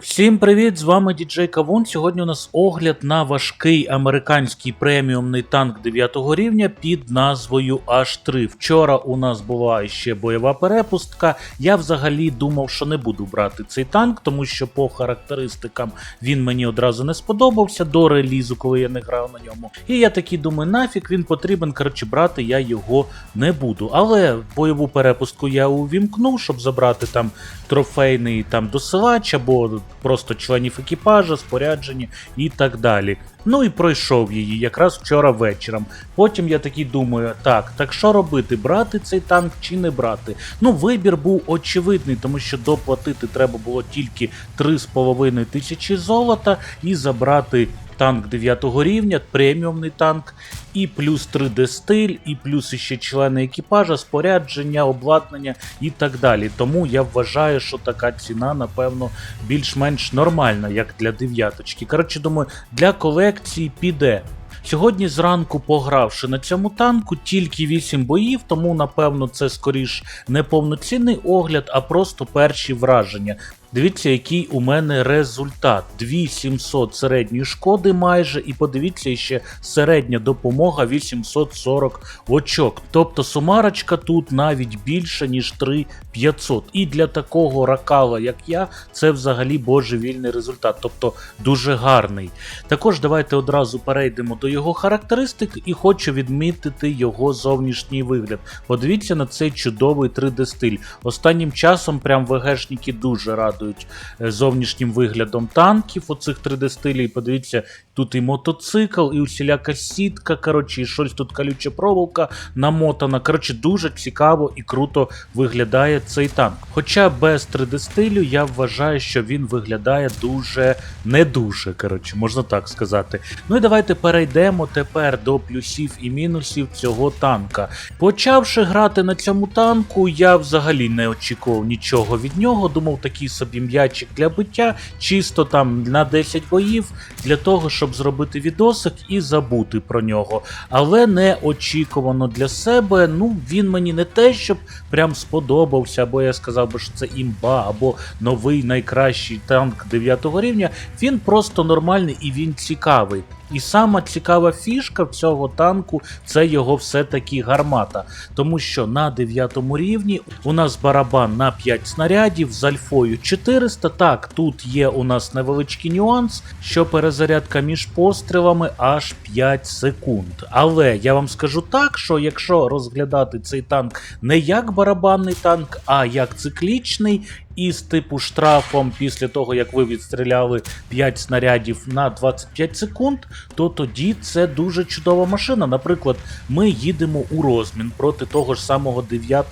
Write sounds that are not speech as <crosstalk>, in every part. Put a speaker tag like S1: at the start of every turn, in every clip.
S1: Всім привіт! З вами діджей Кавун. Сьогодні у нас огляд на важкий американський преміумний танк 9 рівня під назвою H3. Вчора у нас була ще бойова перепустка. Я взагалі думав, що не буду брати цей танк, тому що по характеристикам він мені одразу не сподобався до релізу, коли я не грав на ньому. І я такий думаю, нафіг він потрібен. Коротше, брати я його не буду. Але бойову перепустку я увімкнув, щоб забрати там трофейний там досилач або просто членів екіпажа, спорядження і так далі. Ну і пройшов її якраз вчора вечором. Потім я такий думаю, так, так що робити, брати цей танк чи не брати? Ну, вибір був очевидний, тому що доплатити треба було тільки 3,5 тисячі золота і забрати танк 9 рівня, преміумний танк, і плюс 3D стиль, і плюс іще члени екіпажа, спорядження, обладнання і так далі. Тому я вважаю, що така ціна, напевно, більш-менш нормальна, як для дев'яточки. Коротше, думаю, для колекції піде. Сьогодні зранку, погравши на цьому танку, тільки 8 боїв, тому напевно це скоріш не повноцінний огляд, а просто перші враження. Дивіться, який у мене результат. 2700 середньої шкоди майже, і подивіться ще середня допомога 840 очок. Тобто сумарочка тут навіть більше, ніж 3500. І для такого ракала, як я, це взагалі божевільний результат, тобто дуже гарний. Також давайте одразу перейдемо до його характеристик і хочу відмітити його зовнішній вигляд. Подивіться на цей чудовий 3D стиль. Останнім часом прям ВГшники дуже радують е, зовнішнім виглядом танків, оцих 3D стилів. Подивіться, тут і мотоцикл, і усіляка сітка. Коротше, і щось тут колюча проволока намотана. Коротше, дуже цікаво і круто виглядає цей танк. Хоча без 3D стилю я вважаю, що він виглядає дуже не дуже, коротше, можна так сказати. Ну і давайте перейдемо тепер до плюсів і мінусів цього танка. Почавши грати на цьому танку, я взагалі не очікував нічого від нього. Думав, такий собі м'ячик для биття, чисто там на 10 боїв, для того, щоб зробити відосик і забути про нього. Але неочікувано для себе. Ну, він мені не те, щоб прям сподобався, або я сказав би, що це імба, або новий найкращий танк 9 рівня. Він просто нормальний і він цікавий. І сама цікава фішка цього танку це його все-таки гармата. Тому що на 9 рівні у нас барабан на 5 снарядів з альфою 400. Так, тут є у нас невеличкий нюанс, що перезарядка між пострілами аж 5 секунд. Але я вам скажу так, що якщо розглядати цей танк не як барабанний танк, а як циклічний. Із типу штрафом після того, як ви відстріляли 5 снарядів на 25 секунд, то тоді це дуже чудова машина. Наприклад, ми їдемо у розмін проти того ж самого 9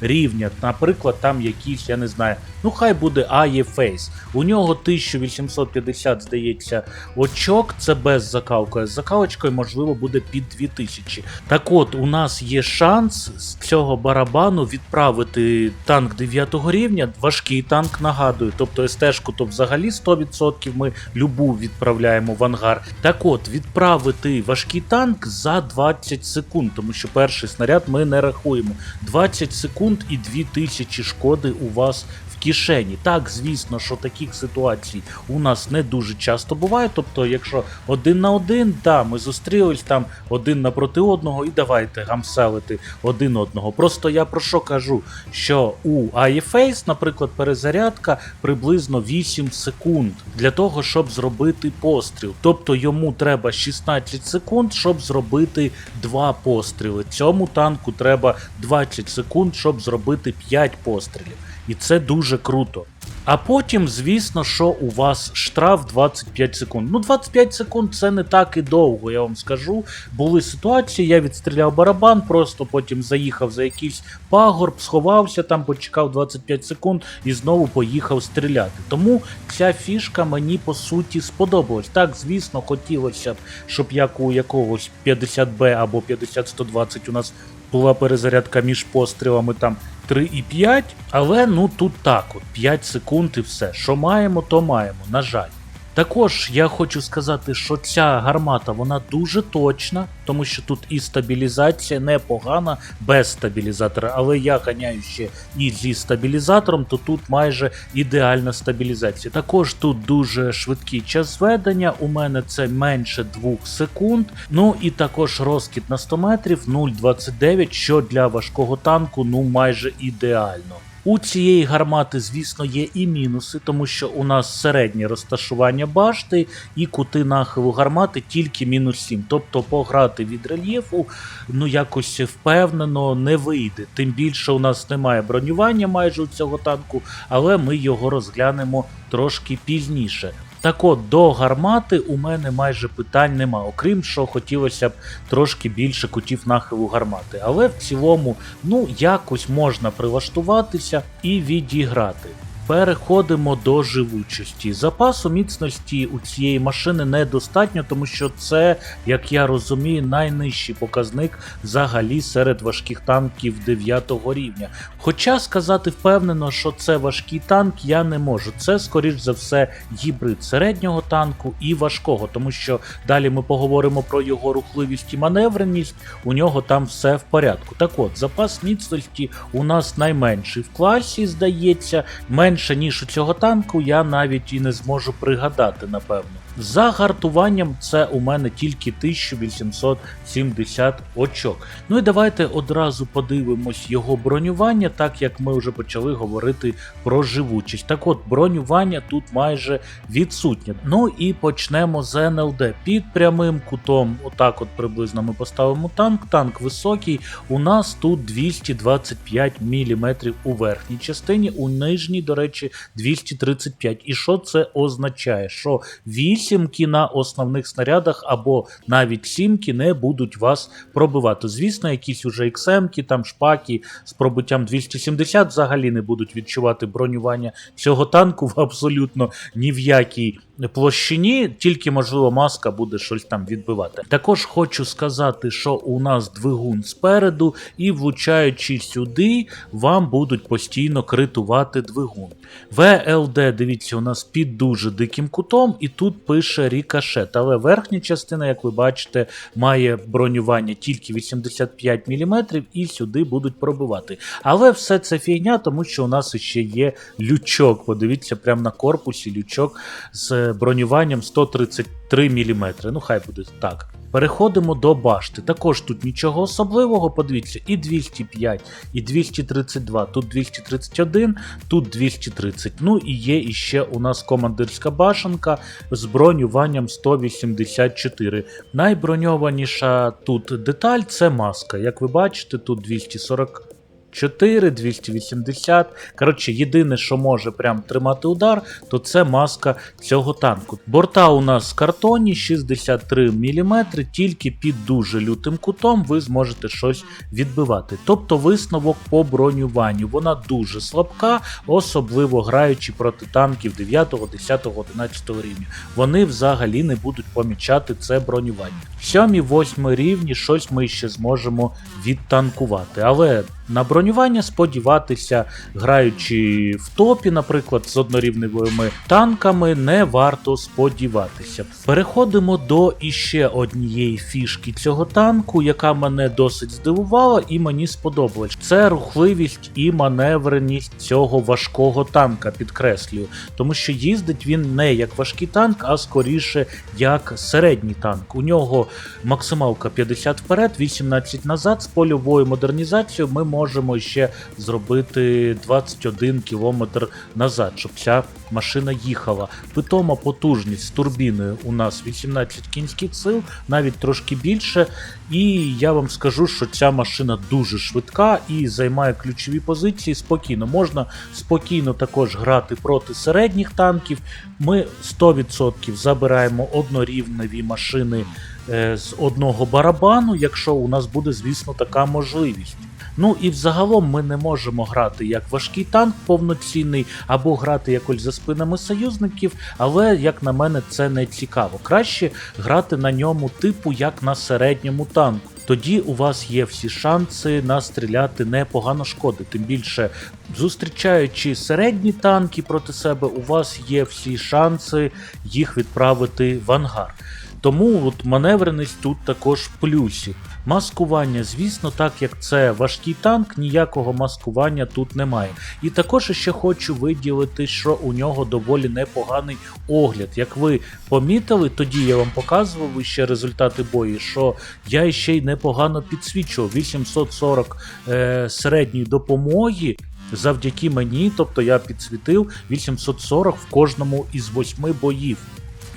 S1: рівня. Наприклад, там якийсь, я не знаю, ну хай буде Face. У нього 1850, здається, очок, це без закалки. З закалочкою, можливо, буде під 2000. Так от, у нас є шанс з цього барабану відправити танк 9 рівня. Важкий танк, нагадую. Тобто СТ-шку то взагалі 100% ми любу відправляємо в ангар. Так от, відправити важкий танк за 20 секунд, тому що перший снаряд ми не рахуємо. 20 секунд і 2000 шкоди у вас кишені. Так, звісно, що таких ситуацій у нас не дуже часто буває. Тобто, якщо один на один, да, ми зустрілись там один напроти одного, і давайте гамселити один одного. Просто я про що кажу? Що у iFace, наприклад, перезарядка приблизно 8 секунд для того, щоб зробити постріл. Тобто йому треба 16 секунд, щоб зробити два постріли. Цьому танку треба 20 секунд, щоб зробити 5 пострілів. І це дуже круто. А потім, звісно, що у вас штраф 25 секунд. Ну, 25 секунд це не так і довго, я вам скажу. Були ситуації, я відстріляв барабан, просто потім заїхав за якийсь пагорб, сховався там, почекав 25 секунд і знову поїхав стріляти. Тому ця фішка мені по суті сподобалась. Так, звісно, хотілося б, щоб як у якогось 50Б або 50-120 у нас була перезарядка між пострілами там 3,5, але ну тут так от 5 секунд і все. Що маємо, то маємо, на жаль. Також я хочу сказати, що ця гармата вона дуже точна, тому що тут і стабілізація непогана, без стабілізатора, але я ганяю ще і зі стабілізатором, то тут майже ідеальна стабілізація. Також тут дуже швидкий час зведення, у мене це менше 2 секунд. Ну і також розкид на 100 метрів 0,29, що для важкого танку ну майже ідеально. У цієї гармати, звісно, є і мінуси, тому що у нас середнє розташування башти і кути нахилу гармати тільки мінус 7. Тобто пограти від рельєфу ну якось впевнено не вийде. Тим більше у нас немає бронювання майже у цього танку, але ми його розглянемо трошки пізніше. Так от, до гармати у мене майже питань нема, окрім що хотілося б трошки більше кутів нахилу гармати. Але в цілому, ну, якось можна прилаштуватися і відіграти. Переходимо до живучості. Запасу міцності у цієї машини недостатньо, тому що це, як я розумію, найнижчий показник взагалі серед важких танків 9 рівня. Хоча сказати впевнено, що це важкий танк, я не можу. Це, скоріш за все, гібрид середнього танку і важкого, тому що далі ми поговоримо про його рухливість і маневреність. У нього там все в порядку. Так от, запас міцності у нас найменший в класі, здається, менше ніж у цього танку, я навіть і не зможу пригадати, напевно. За гартуванням це у мене тільки 1870 очок. Ну і давайте одразу подивимось його бронювання, так як ми вже почали говорити про живучість. Так от, бронювання тут майже відсутнє. Ну і почнемо з НЛД. Під прямим кутом, отак от приблизно ми поставимо танк. Танк високий. У нас тут 225 мм у верхній частині, у нижній, до речі, 235. І що це означає? Що 8 на основних снарядах або навіть сімки не будуть вас пробивати. Звісно, якісь уже XM, там шпаки з пробиттям 270 взагалі не будуть відчувати бронювання цього танку в абсолютно ні в якій площині, тільки можливо маска буде щось там відбивати. Також хочу сказати, що у нас двигун спереду, і влучаючи сюди, вам будуть постійно критувати двигун. ВЛД, дивіться, у нас під дуже диким кутом, і тут пише рікошет. Але верхня частина, як ви бачите, має бронювання тільки 85 мм, і сюди будуть пробивати. Але все це фігня, тому що у нас ще є лючок. Подивіться, прямо на корпусі лючок з бронюванням 133 мм. Ну, хай буде так. Переходимо до башти. Також тут нічого особливого. Подивіться, і 205, і 232, тут 231, тут 230. Ну і є іще у нас командирська башенка з бронюванням 184. Найброньованіша тут деталь це маска. Як ви бачите, тут 240. 4, 280. Коротше, єдине, що може прям тримати удар, то це маска цього танку. Борта у нас з картоні 63 мм, тільки під дуже лютим кутом ви зможете щось відбивати. Тобто висновок по бронюванню. Вона дуже слабка, особливо граючи проти танків 9, 10, 11 рівня. Вони взагалі не будуть помічати це бронювання. 7-8 рівні щось ми ще зможемо відтанкувати. Але на бронювання сподіватися, граючи в топі, наприклад, з однорівневими танками, не варто сподіватися. Переходимо до іще однієї фішки цього танку, яка мене досить здивувала і мені сподобалась. Це рухливість і маневреність цього важкого танка, підкреслюю. Тому що їздить він не як важкий танк, а скоріше як середній танк. У нього максималка 50 вперед, 18 назад. З польовою модернізацією ми можемо ще зробити 21 км назад, щоб ця машина їхала. Питома потужність з турбіною у нас 18 кінських сил, навіть трошки більше. І я вам скажу, що ця машина дуже швидка і займає ключові позиції спокійно. Можна спокійно також грати проти середніх танків. Ми 100% забираємо однорівневі машини е, з одного барабану, якщо у нас буде, звісно, така можливість. Ну і взагалом ми не можемо грати як важкий танк повноцінний, або грати якось за спинами союзників, але, як на мене, це не цікаво. Краще грати на ньому типу як на середньому танку. тоді у вас є всі шанси настріляти непогано шкоди. Тим більше, зустрічаючи середні танки проти себе, у вас є всі шанси їх відправити в ангар. Тому от маневреність тут також плюсі. Маскування, звісно, так як це важкий танк, ніякого маскування тут немає. І також ще хочу виділити, що у нього доволі непоганий огляд. Як ви помітили, тоді я вам показував ще результати бою, що я ще й непогано підсвічував 840 е, середньої допомоги. Завдяки мені, тобто я підсвітив 840 в кожному із восьми боїв.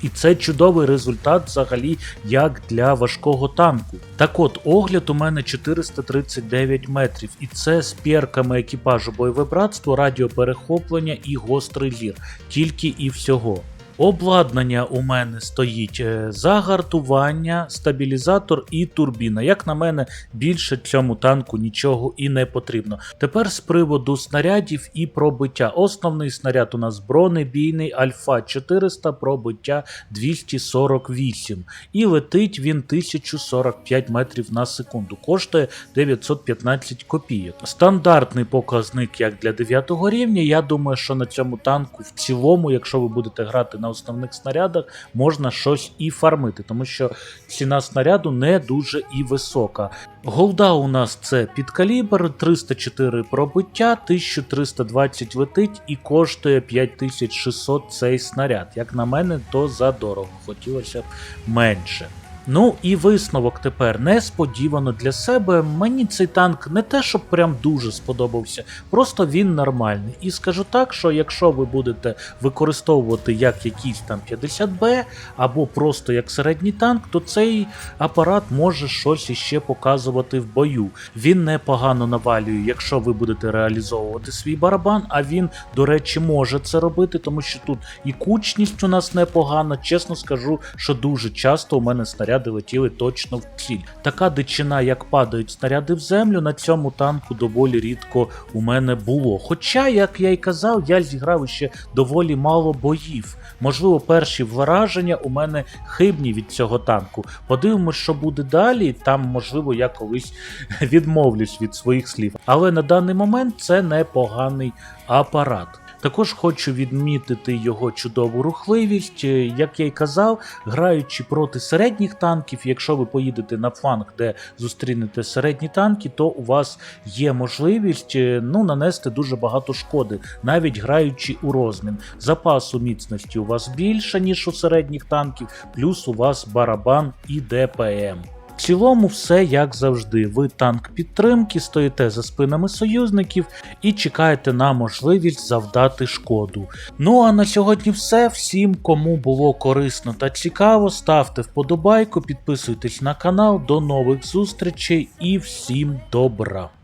S1: І це чудовий результат взагалі як для важкого танку. Так от, огляд у мене 439 метрів, і це з п'єрками екіпажу бойове братство, радіоперехоплення і гострий лір. Тільки і всього. Обладнання у мене стоїть е, загартування, стабілізатор і турбіна. Як на мене, більше цьому танку нічого і не потрібно. Тепер з приводу снарядів і пробиття. Основний снаряд у нас бронебійний Альфа 400, пробиття 248. І летить він 1045 метрів на секунду. Коштує 915 копійок. Стандартний показник як для 9 рівня. Я думаю, що на цьому танку в цілому, якщо ви будете грати на основних снарядах, можна щось і фармити, тому що ціна снаряду не дуже і висока. Голда у нас це підкалібр, 304 пробиття, 1320 летить і коштує 5600 цей снаряд. Як на мене, то задорого, хотілося б менше. Ну і висновок тепер несподівано для себе. Мені цей танк не те, щоб прям дуже сподобався, просто він нормальний. І скажу так, що якщо ви будете використовувати як якийсь там 50Б або просто як середній танк, то цей апарат може щось іще показувати в бою. Він непогано навалює, якщо ви будете реалізовувати свій барабан. А він, до речі, може це робити, тому що тут і кучність у нас непогана. Чесно скажу, що дуже часто у мене снаряди летіли точно в ціль. Така дичина, як падають снаряди в землю, на цьому танку доволі рідко у мене було. Хоча, як я й казав, я зіграв ще доволі мало боїв. Можливо, перші враження у мене хибні від цього танку. Подивимось, що буде далі. Там, можливо, я колись <laughs> відмовлюсь від своїх слів. Але на даний момент це непоганий апарат. Також хочу відмітити його чудову рухливість. Е, Як я й казав, граючи проти середніх танків, якщо ви поїдете на фланг, де зустрінете середні танки, то у вас є можливість е, ну, нанести дуже багато шкоди, навіть граючи у розмін. Запасу міцності у вас більше, ніж у середніх танків, плюс у вас барабан і ДПМ. В цілому, все як завжди. Ви танк підтримки, стоїте за спинами союзників і чекаєте на можливість завдати шкоду. Ну а на сьогодні все. Всім, кому було корисно та цікаво, ставте вподобайку, підписуйтесь на канал. До нових зустрічей і всім добра!